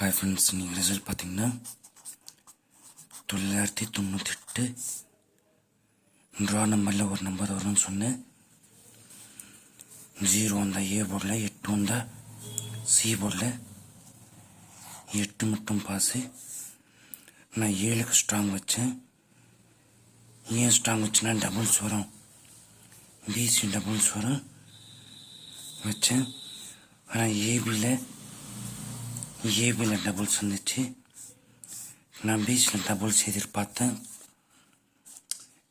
Hi friends நீங்கள் result பார்த்தீங்கன்னா தொள்ளாயிரத்தி தொண்ணூத்தெட்டு. ட்ரா நம்பரில் ஒரு நம்பர் வரும்னு சொன்னேன். ஜீரோ வந்தால் ஏ போர்டில் எட்டு வந்தால் சி போர்டில் எட்டு மட்டும் பாஸு நான் ஏழுக்கு ஸ்ட்ராங் வச்சேன். ஏன் ஸ்ட்ராங் வச்சுன்னா டபுள்ஸ் வரும். பிசி டபுள்ஸ் வரும். வச்சேன். ஆனால் ஏபியில் ஏபியில் டபுள்ஸ் வந்துச்சு நான் பீச்சில் டபுள்ஸ் எதிர்பார்த்தேன்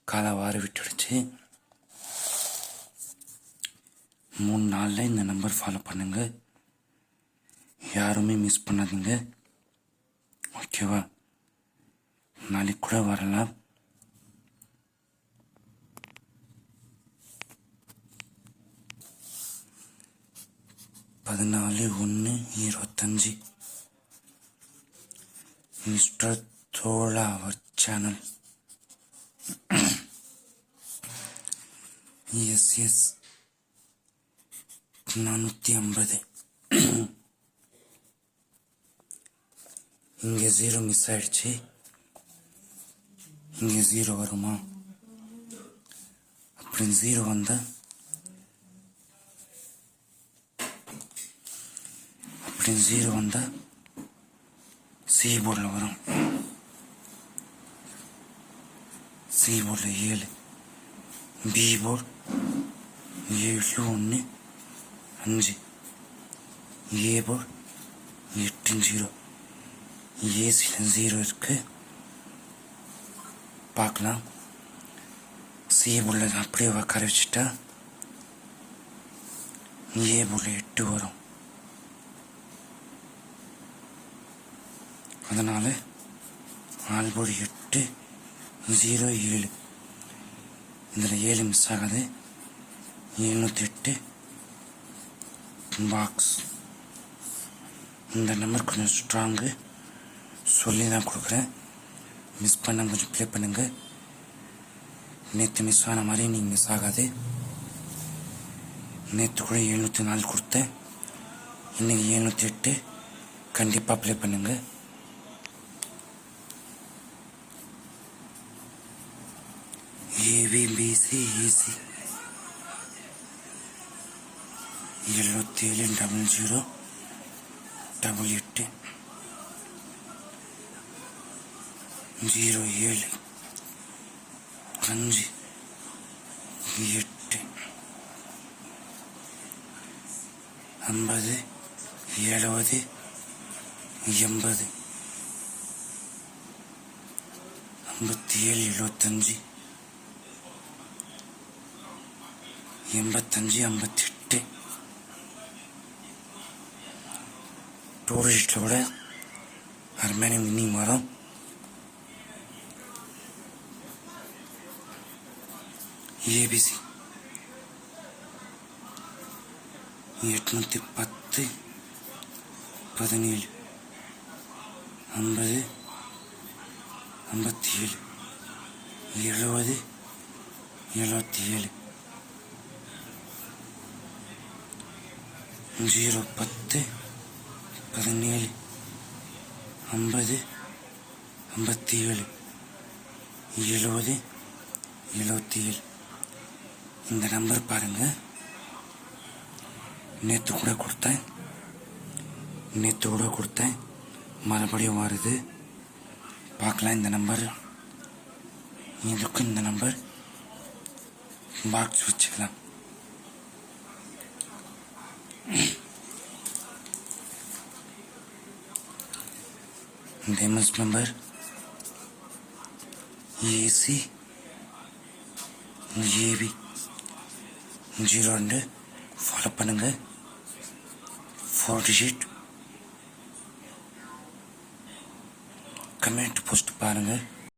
காலை வாரி விட்டுடுச்சு மூணு நாளில் இந்த நம்பர் ஃபாலோ பண்ணுங்கள் யாருமே மிஸ் பண்ணாதீங்க. ஓகேவா நாளைக்கு கூட வரலாம். பதினாலு ஒன்று இருபத்தஞ்சி. Mister Thozha our channel S S நானூற்றி ஐம்பது இங்கே ஜீரோ மிஸ் ஆயிடுச்சு இங்கே ஜீரோ வருமா அப்படி ஜீரோ வந்தால் அப்படி ஜீரோ வந்தால் சி போர்டில் வரும் சி போர்டில் ஏழு பி போர்டு ஏழு ஒன்று அஞ்சு ஏ போர்டு எட்டு ஜீரோ ஏசியில் ஜீரோ இருக்கு பார்க்கலாம் சி போர்டில் அப்படியே உட்கார வச்சுட்டா ஏ போர்டில் எட்டு வரும் அதனால் ஆல்போர்டு எட்டு ஜீரோ ஏழு. இதில் ஏழு மிஸ் ஆகாது. எழுநூற்றி எட்டு பாக்ஸ் இந்த நம்பர் கொஞ்சம் ஸ்ட்ராங்கு சொல்லி தான் கொடுக்குறேன். மிஸ் பண்ண கொஞ்சம் ப்ளே பண்ணுங்கள் நேற்று மிஸ் ஆன மாதிரி நீங்கள் மிஸ் ஆகாது. நேற்று கூட எழுநூற்றி நாலு கொடுத்தேன். இன்றைக்கி எழுநூற்றி எட்டு கண்டிப்பாக ப்ளே பண்ணுங்கள் ஏவிபிசி எழுபத்தி ஏழு டபுள் ஜீரோ டபுள் எட்டு ஜீரோ ஏழு அஞ்சு எட்டு ஐம்பது எழுபது எண்பது ஐம்பத்தி ஏழு எழுபத்தஞ்சு எண்பத்தஞ்சு ஐம்பத்தெட்டு டூரிஸ்டோட அருமையான மினிங் மரம் ஏபிசி எட்நூற்றி பத்து பதினேழு. ஐம்பது ஐம்பத்தி ஏழு எழுபது எழுபத்தி ஏழு ஜீரோ பத்து பதினேழு ஐம்பது ஐம்பத்தி ஏழு எழுபது எழுபத்தி ஏழு இந்த நம்பர் பாருங்க. நேற்று கூட கொடுத்தேன். நேற்று கூட கொடுத்தேன். மறுபடியும் வருது. பார்க்கலாம் இந்த நம்பர். இதுக்கும் இந்த நம்பர்? பாக்ஸ் வச்சுக்கலாம். இந்த MS number AC AB zero ரெண்டு ஃபாலோ பண்ணுங்க. ஃபோர் டிஜிட் கமெண்ட் போஸ்ட் பாருங்கள்